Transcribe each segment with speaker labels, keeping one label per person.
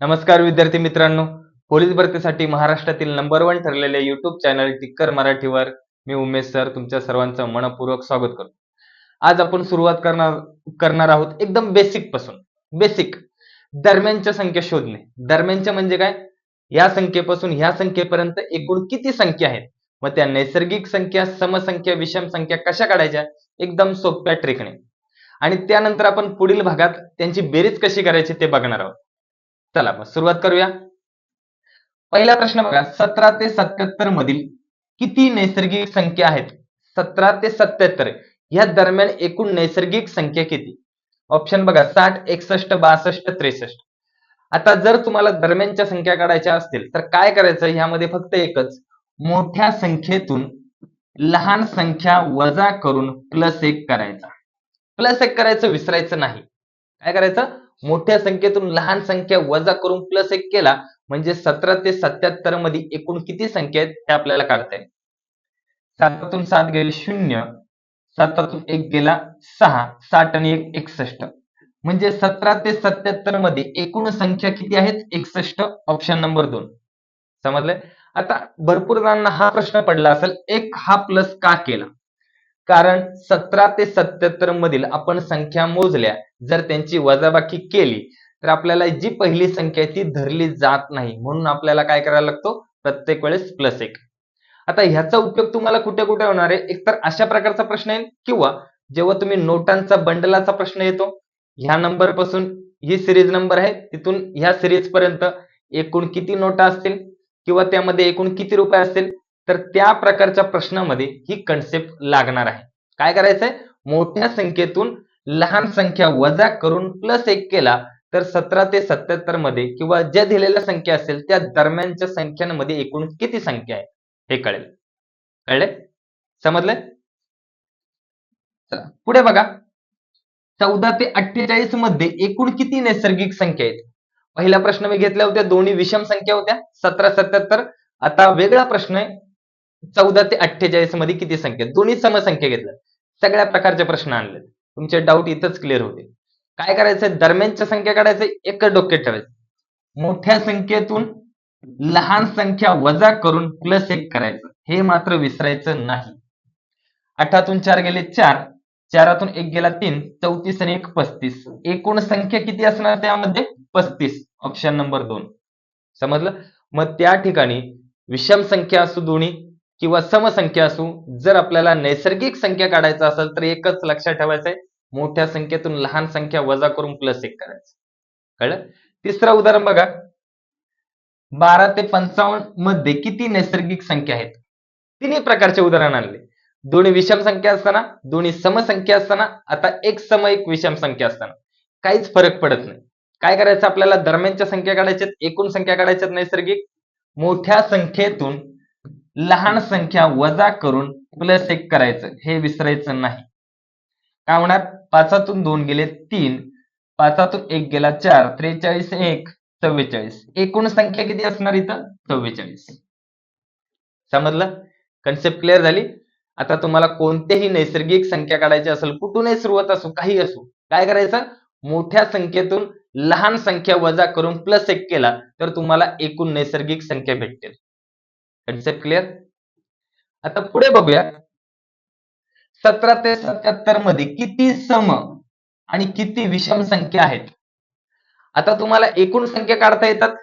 Speaker 1: नमस्कार विद्यार्थी मित्रांनो. पोलीस भरतीसाठी महाराष्ट्रातील नंबर वन ठरलेले युट्यूब चॅनल टिक्कर मराठीवर मी उमेश सर तुमच्या सर्वांचं मनपूर्वक स्वागत करतो. आज आपण सुरुवात करणार करणार आहोत एकदम बेसिकपासून. बेसिक दरम्यानच्या संख्या शोधणे. दरम्यानच्या म्हणजे काय? या संख्येपासून ह्या संख्येपर्यंत एकूण किती संख्या आहेत? मग त्या नैसर्गिक संख्या समसंख्या विषम संख्या कशा काढायच्या? एकदम सोप्या ट्रिकने आणि त्यानंतर आपण पुढील भागात त्यांची बेरीज कशी करायची ते बघणार आहोत. चला मग सुरुवात करूया. पहिला प्रश्न बघा सतरा ते सत्याहत्तर मधील किती नैसर्गिक संख्या आहेत? सतरा ते सत्याहत्तर या दरम्यान एकूण नैसर्गिक संख्या किती? ऑप्शन बघा साठ एकसष्ट बासष्ट त्रेसष्ट. आता जर तुम्हाला दरम्यानच्या संख्या काढायच्या असतील तर काय करायचं? ह्यामध्ये फक्त एकच मोठ्या संख्येतून लहान संख्या वजा करून प्लस एक करायचा. प्लस एक करायचं विसरायचं नाही. काय करायचं? मोठ्या संख्येतून लहान संख्या वजा करून प्लस एक केला म्हणजे सतरा ते सत्याहत्तरमध्ये एकूण किती संख्या आहेत हे आपल्याला काढता येईल. सातातून सात गेले शून्य सातातून एक गेला सहा साठ आणि एक एकसष्ट. म्हणजे सतरा ते सत्याहत्तरमध्ये एकूण संख्या किती आहेत? एकसष्ट ऑप्शन नंबर दोन. समजलंय? आता भरपूर जणांना हा प्रश्न पडला असेल एक हा प्लस का केला? कारण सतरा ते सत्याहत्तर मधील आपण संख्या मोजल्या जर त्यांची वजाबाकी केली तर आपल्याला जी पहिली संख्या आहे ती धरली जात नाही. म्हणून आपल्याला काय करायला लागतो? प्रत्येक वेळेस प्लस एक. आता ह्याचा उपयोग तुम्हाला कुठे कुठे होणार आहे? एकतर अशा प्रकारचा प्रश्न येईल किंवा जेव्हा तुम्ही नोटांचा बंडलाचा प्रश्न येतो ह्या नंबरपासून ही सिरीज नंबर आहे तिथून ह्या सिरीज पर्यंत एकूण किती नोटा असतील? किंवा त्यामध्ये एकूण किती रुपये असतील? तर त्या प्रकारच्या प्रश्नामध्ये ही कन्सेप्ट लागणार आहे. काय करायचंय? मोठ्या संख्येतून लहान संख्या वजा करून प्लस एक केला तर सतरा ते सत्याहत्तरमध्ये किंवा ज्या दिलेल्या संख्या असेल त्या दरम्यानच्या संख्यांमध्ये एकूण किती संख्या आहे? हे कळेल. कळले समजलंय? चला पुढे बघा. चौदा ते अठ्ठेचाळीसमध्ये एकूण किती नैसर्गिक संख्या आहेत? पहिला प्रश्न मी घेतल्या होत्या दोन्ही विषम संख्या होत्या सतरा सत्याहत्तर. आता वेगळा प्रश्न आहे चौदा ते अठ्ठेचाळीसमध्ये किती संख्या? दोन्ही समसंख्या घेतल्या. सगळ्या प्रकारचे प्रश्न आणले तुमचे डाऊट इथंच क्लिअर होते. काय करायचं दरम्यानच्या संख्या काढायचं एकच डोक्यात ठेवायचं. मोठ्या संख्येतून लहान संख्या वजा करून प्लस एक करायचं. हे मात्र विसरायचं नाही. आठातून चार गेले चार. चारातून एक गेला तीन. चौतीस आणि एक पस्तीस. एकूण संख्या किती असणार त्यामध्ये? पस्तीस. ऑप्शन नंबर दोन. समजलं? मग त्या ठिकाणी विषम संख्या असू दोन्ही किंवा समसंख्या असू जर आपल्याला नैसर्गिक संख्या काढायचं असेल तर एकच लक्षात ठेवायचंय मोठ्या संख्येतून लहान संख्या वजा करून प्लस एक करायचं. कळलं? तिसरं उदाहरण बघा. बारा ते पंचावन्नमध्ये किती नैसर्गिक संख्या आहेत? तिन्ही प्रकारचे उदाहरण आणले. दोन्ही विषम संख्या असताना दोन्ही समसंख्या असताना आता एक सम एक विषम संख्या असताना. काहीच फरक पडत नाही. काय करायचं आपल्याला? दरम्यानच्या संख्या काढायच्यात एकूण संख्या काढायच्यात नैसर्गिक. मोठ्या संख्येतून लहान संख्या वजा करून प्लस एक करायचं. हे विसरायचं नाही. काय होणार? पाचातून दोन गेले तीन. पाचातून एक गेला चार. त्रेचाळीस एक. चव्वेचाळीस. एकूण संख्या किती असणार इथं? चव्वेचाळीस. समजलं? कन्सेप्ट क्लिअर झाली? आता तुम्हाला कोणतेही नैसर्गिक संख्या काढायची असेल कुठूनही सुरुवात असो काही असो काय करायचं? मोठ्या संख्येतून लहान संख्या वजा करून प्लस एक केला तर तुम्हाला एकूण नैसर्गिक संख्या भेटतील. कन्सेप्ट क्लिअर आता पुढे बघूया सतरा ते सत्याहत्तरमध्ये किती सम आणि किती विषम संख्या आहेत? आता तुम्हाला एकूण संख्या काढता येतात.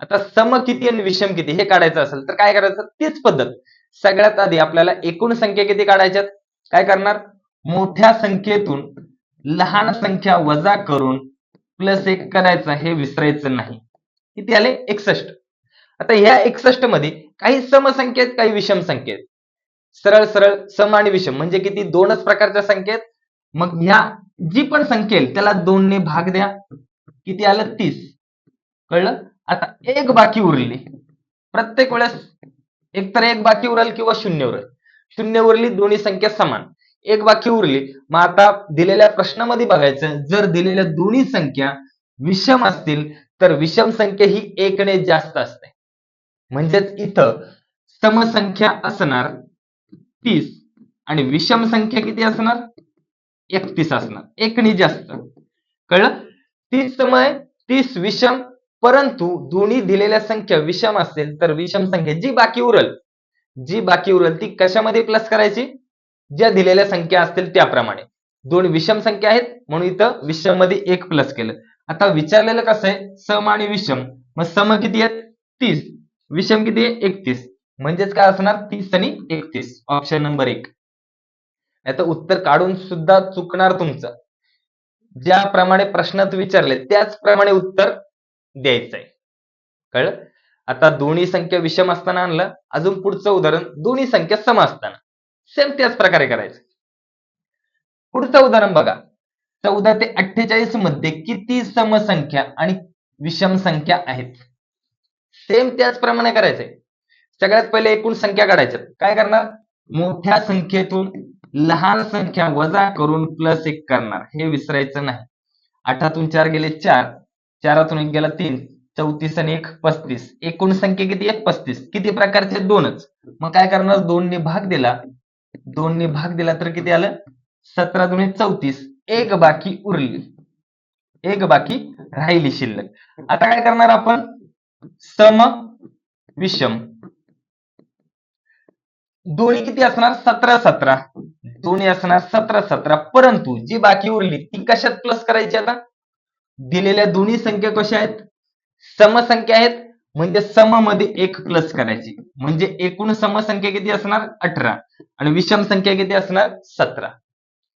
Speaker 1: आता सम किती आणि विषम किती हे काढायचं असेल तर काय करायचं? तीच पद्धत. सगळ्यात आधी आपल्याला एकूण संख्या किती काढायच्यात? काय करणार? मोठ्या संख्येतून लहान संख्या वजा करून प्लस एक करायचं हे विसरायचं नाही. किती आले? एकसष्ट. आता ह्या एकसष्टमध्ये काही समसंख्येत काही विषम संकेत. सरळ सरळ सम आणि विषम म्हणजे किती? दोनच प्रकारच्या संकेत. मग ह्या जी पण संख्या येईल त्याला दोनने भाग द्या. किती आलं? तीस. कळलं? आता एक बाकी उरली. प्रत्येक वेळेस एक तर एक बाकी उरेल किंवा शून्य उरेल. शून्य उरली दोन्ही संख्या समान. एक बाकी उरली. मग आता दिलेल्या प्रश्नामध्ये बघायचं. जर दिलेल्या दोन्ही संख्या विषम असतील तर विषम संख्या ही एकने जास्त असते. म्हणजेच इथं समसंख्या असणार तीस आणि विषम संख्या किती असणार? एकतीस असणार. एकणी जास्त. कळलं? तीस समय तीस विषम परंतु दोन्ही दिलेल्या संख्या विषम असेल तर विषम संख्या जी बाकी उरल जी बाकी उरल ती कशामध्ये प्लस करायची? ज्या दिलेल्या संख्या असतील त्याप्रमाणे. दोन विषम संख्या आहेत म्हणून इथं विषममध्ये एक प्लस केलं. आता विचारलेलं कसं आहे? सम आणि विषम. मग सम किती आहेत? तीस. विषम किती? आहे एकतीस. म्हणजेच काय असणार? तीस आणि एकतीस. ऑप्शन नंबर एक. आता उत्तर काढून सुद्धा चुकणार तुमचं. ज्याप्रमाणे प्रश्नात विचारले त्याचप्रमाणे उत्तर द्यायचंय. कळलं? आता दोन्ही संख्या विषम असताना आणलं. अजून पुढचं उदाहरण दोन्ही संख्या सम असताना. सेम त्याच प्रकारे करायचं. पुढचं उदाहरण बघा. चौदा ते अठ्ठेचाळीसमध्ये किती समसंख्या आणि विषम संख्या आहेत? सेम त्याचप्रमाणे करायचंय. सगळ्यात पहिले एकूण संख्या काढायच्या काय करणार? मोठ्या संख्येतून लहान संख्या वजा करून प्लस एक करणार. हे विसरायचं नाही. आठातून चार गेले चार. चारातून एक गेला तीन. चौतीस आणि एक पस्तीस. एकूण संख्या किती? एक पस्तीस. किती प्रकारचे? दोनच. मग काय करणार? दोनने भाग दिला. दोनने भाग दिला तर किती आलं? सतरा दुणे चौतीस. एक बाकी उरली. एक बाकी राहिली शिल्लक. आता काय करणार आपण? सम विषम. दोन्ही किती असणार? सतरा सतरा. दोन्ही असणार सतरा सतरा. परंतु जी बाकी उरली ती कशात प्लस करायची आता? दिलेल्या दोन्ही संख्या कशा आहेत? समसंख्या आहेत. म्हणजे सममध्ये एक प्लस करायची. म्हणजे एकूण समसंख्या किती असणार? अठरा. आणि विषम संख्या किती असणार? सतरा.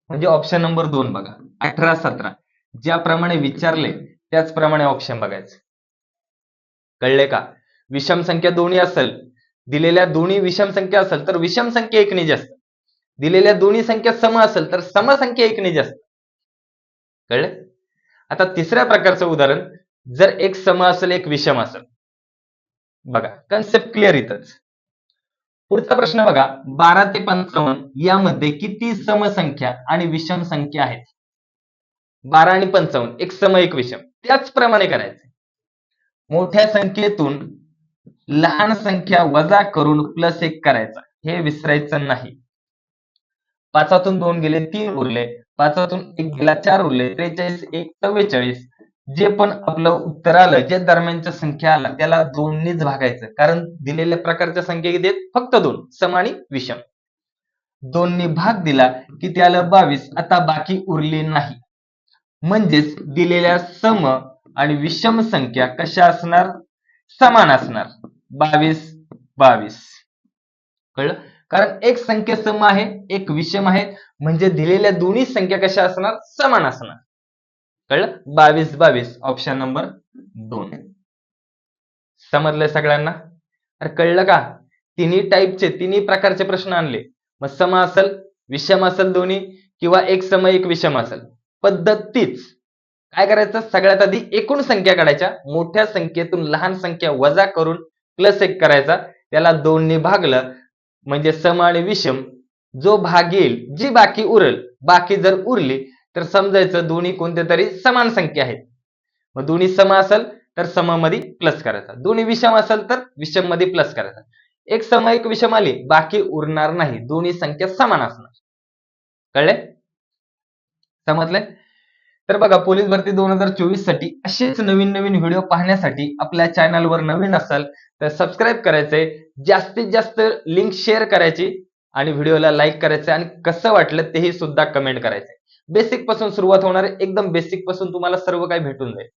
Speaker 1: म्हणजे ऑप्शन नंबर दोन बघा. अठरा सतरा. ज्याप्रमाणे विचारले त्याचप्रमाणे ऑप्शन बघायचं. कळले का? विषम संख्या दोन्ही असेल. दिलेल्या दोन्ही विषम संख्या असेल तर विषम संख्या एकने जास्त. दिलेल्या दोन्ही संख्या सम असेल तर समसंख्या एकने जास्त. कळले आता तिसऱ्या प्रकारचं उदाहरण जर एक सम असेल एक विषम असेल. बघा कन्सेप्ट क्लिअर इथंच. पुढचा प्रश्न बघा बारा ते पंचावन्न यामध्ये किती समसंख्या आणि विषम संख्या आहेत? बारा आणि पंचावन्न एक सम एक विषम. त्याचप्रमाणे करायचे. मोठ्या संख्येतून लहान संख्या वजा करून प्लस एक करायचा. हे विसरायचं नाही. पाचातून दोन गेले तीन उरले. पाचातून एक गेला चार उरले. त्रेचाळीस एक चव्वेचाळीस. जे पण आपलं उत्तर आलं जे दरम्यानच्या संख्या आला त्याला दोननीच भागायचं. कारण दिलेल्या प्रकारच्या संख्या किती आहेत? फक्त दोन. सम आणि विषम. दोननी भाग दिला की त्याला बावीस. आता बाकी उरली नाही. म्हणजेच दिलेल्या सम आणि विषम संख्या कशा असणार? समान असणार. बावीस बावीस. कळलं? कारण एक संख्या सम आहे एक विषम आहे. म्हणजे दिलेल्या दोन्ही संख्या कशा असणार? समान असणार. कळलं? बावीस बावीस. ऑप्शन नंबर दोन. समजलंय सगळ्यांना? अरे कळलं का? तिन्ही टाईपचे तिन्ही प्रकारचे प्रश्न आणले. मग सम असेल विषम असेल दोन्ही किंवा एक सम एक विषम असेल. पद्धत तीच काय करायचं? सगळ्यात आधी एकूण संख्या काढायच्या. मोठ्या संख्येतून लहान संख्या वजा करून प्लस एक करायचा. त्याला दोनने भागलं म्हणजे सम आणि विषम. जो भाग येईल जी बाकी उरल बाकी जर उरली तर समजायचं दोन्ही कोणत्या तरी समान संख्या आहेत. मग दोन्ही सम असेल तर सममध्ये प्लस करायचा. दोन्ही विषम असेल तर विषममध्ये प्लस करायचा. एक सम एक विषम आली बाकी उरणार नाही. दोन्ही संख्या समान असणार. कळले? समजले? तर बघा पोलीस भरती दोन हजार चोवीससाठी असेच नवीन नवीन व्हिडिओ पाहण्यासाठी आपल्या चॅनलवर नवीन असाल तर सबस्क्राईब करायचंय. जास्तीत जास्त लिंक शेअर करायची आणि व्हिडिओला लाईक करायचं आणि कसं वाटलं तेही सुद्धा कमेंट करायचंय. बेसिकपासून सुरुवात होणार आहे. एकदम बेसिकपासून तुम्हाला सर्व काही भेटून जाईल.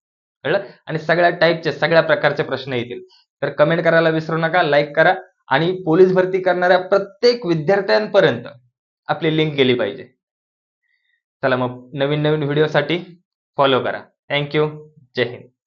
Speaker 1: कळलं? आणि सगळ्या टाईपचे सगळ्या प्रकारचे प्रश्न येतील. तर कमेंट करायला विसरू नका लाईक करा आणि पोलीस भरती करणाऱ्या प्रत्येक विद्यार्थ्यांपर्यंत आपली लिंक गेली पाहिजे. चला मग नवीन नवीन व्हिडिओसाठी फॉलो करा. थँक्यू जय हिंद